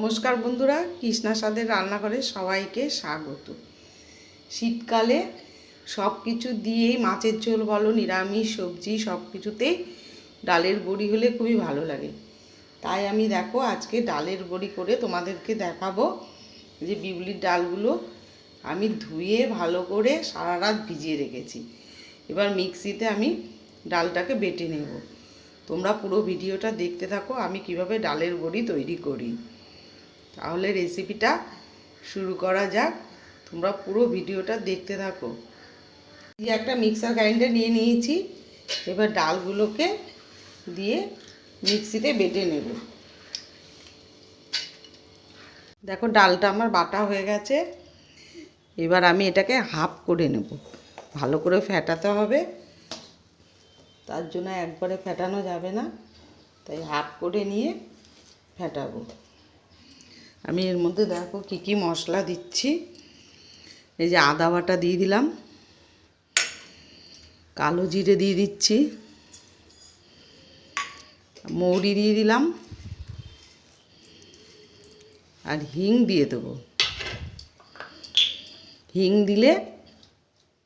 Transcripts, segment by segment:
নমস্কার বন্ধুরা, কৃষ্ণা স্বাদের রান্নাঘরে সবাইকে স্বাগত। শীতকালে সব কিছু দিয়েই মাছের ঝোল বলো, নিরামিষ সবজি সব কিছুতেই ডালের বড়ি হলে খুবই ভালো লাগে। তাই আমি দেখো আজকে ডালের বড়ি করে তোমাদেরকে দেখাবো যে বিউলির ডালগুলো আমি ধুয়ে ভালো করে সারা রাত ভিজিয়ে রেখেছি। এবার মিক্সিতে আমি ডালটাকে বেটে নেব। তোমরা পুরো ভিডিওটা দেখতে থাকো, আমি কীভাবে ডালের বড়ি তৈরি করি। তাহলে রেসিপিটা শুরু করা যাক। তোমরা পুরো ভিডিওটা দেখতে থাকো। একটা মিক্সার গ্রাইন্ডার নিয়ে নিয়েছি। এবার ডালগুলোকে দিয়ে মিক্সিতে বেটে নেব। দেখো, ডালটা আমার বাটা হয়ে গেছে। এবার আমি এটাকে হাফ করে নেব। ভালো করে ফেটাতে হবে। তার জন্য একবারে ফেটানো যাবে না। তাই হাফ করে নিয়ে ফেটাবো। আমি এর মধ্যে দেখো কী কী মশলা দিচ্ছি। এই যে আদা বাটা দিয়ে দিলাম। কালো জিরে দিয়ে দিচ্ছি। মৌরি দিয়ে দিলাম। আর হিং দিয়ে দেবো। হিং দিলে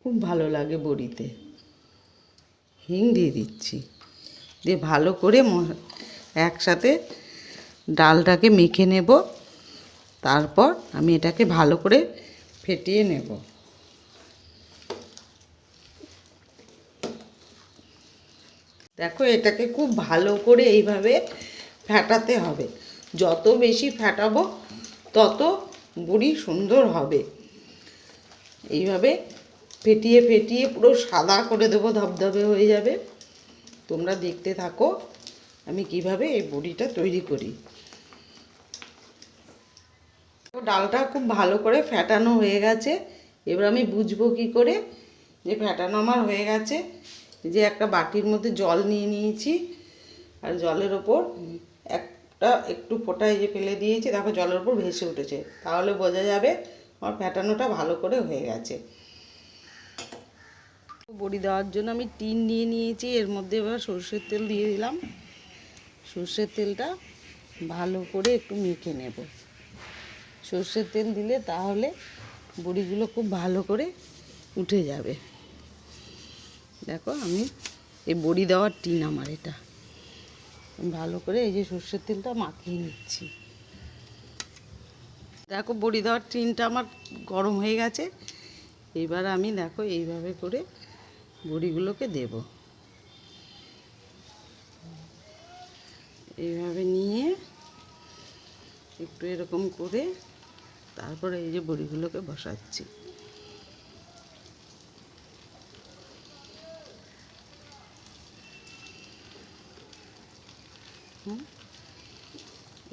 খুব ভালো লাগে বড়িতে। হিং দিয়ে দিচ্ছি। দিয়ে ভালো করে একসাথে ডালটাকে মেখে নেব। তারপর আমি এটাকে ভালো করে ফেটিয়ে নেব। দেখো, এটাকে খুব ভালো করে এইভাবে ফেটাতে হবে। যত বেশি ফেটাবো, তত বুড়ি সুন্দর হবে। এইভাবে ফেটিয়ে ফেটিয়ে পুরো সাদা করে দেবো, ধবধবে হয়ে যাবে। তোমরা দেখতে থাকো আমি কীভাবে এই বড়িটা তৈরি করি। ডালটা খুব ভালো করে ফ্যাটানো হয়ে গেছে। এবার আমি বুঝব কি করে যে ফ্যাটানো আমার হয়ে গেছে। যে একটা বাটির মধ্যে জল নিয়ে নিয়েছি আর জলের ওপর একটা একটু ফোটায় যে ফেলে দিয়েছি, তারপর জলের ওপর ভেসে উঠেছে। তাহলে বোঝা যাবে আমার ফ্যাটানোটা ভালো করে হয়ে গেছে। বড়ি দেওয়ার জন্য আমি টিন নিয়ে নিয়েছি, এর মধ্যে এবার সর্ষের তেল দিয়ে দিলাম। সর্ষের তেলটা ভালো করে একটু মেখে নেব। সর্ষের তেল দিলে তাহলে বড়িগুলো খুব ভালো করে উঠে যাবে। দেখো আমি এই বড়ি দেওয়ার টিন আমার এটা। ভালো করে এই যে সর্ষের তেলটা মাখিয়ে নিচ্ছি। দেখো বড়ি দেওয়ার টিনটা আমার গরম হয়ে গেছে। এবার আমি দেখো এইভাবে করে বড়িগুলোকে দেব। এইভাবে নিয়ে একটু এরকম করে তারপরে এই যে বড়িগুলোকে বসাচ্ছি।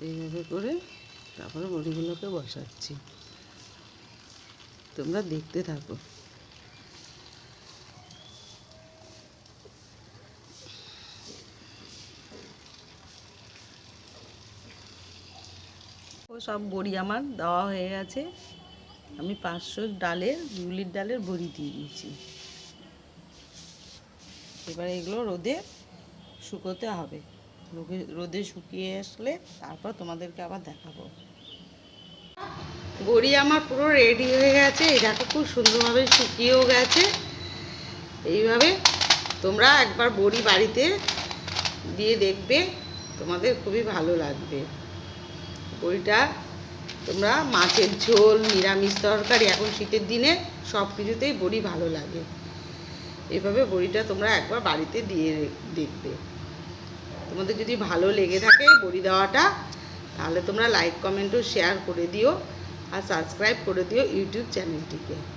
এইভাবে করে তারপরে বড়িগুলোকে বসাচ্ছি। তোমরা দেখতে থাকো। সব বড়ি আমার দেওয়া হয়ে গেছে। আমি পাঁচশো ডালের, বিউলির ডালের বড়ি দিয়ে দিয়েছি। এবার এগুলো রোদে শুকোতে হবে। রোদে- শুকিয়ে আসলে তারপর তোমাদেরকে আবার দেখাবো। বড়ি আমার পুরো রেডি হয়ে গেছে। দেখো খুব সুন্দরভাবে শুকিয়েও গেছে। এইভাবে তোমরা একবার বড়ি বাড়িতে দিয়ে দেখবে। তোমাদের খুবই ভালো লাগবে। বড়িটা তোমরা মাছের ঝোল, নিরামিষ তরকারি, এখন শীতের দিনে সব কিছুতেই বড়ি ভালো লাগে। এভাবে বড়িটা তোমরা একবার বাড়িতে দিয়ে দেখবে। তোমাদের যদি ভালো লেগে থাকে বড়ি দেওয়াটা, তাহলে তোমরা লাইক কমেন্টও শেয়ার করে দিও আর সাবস্ক্রাইব করে দিও ইউটিউব চ্যানেলটিকে।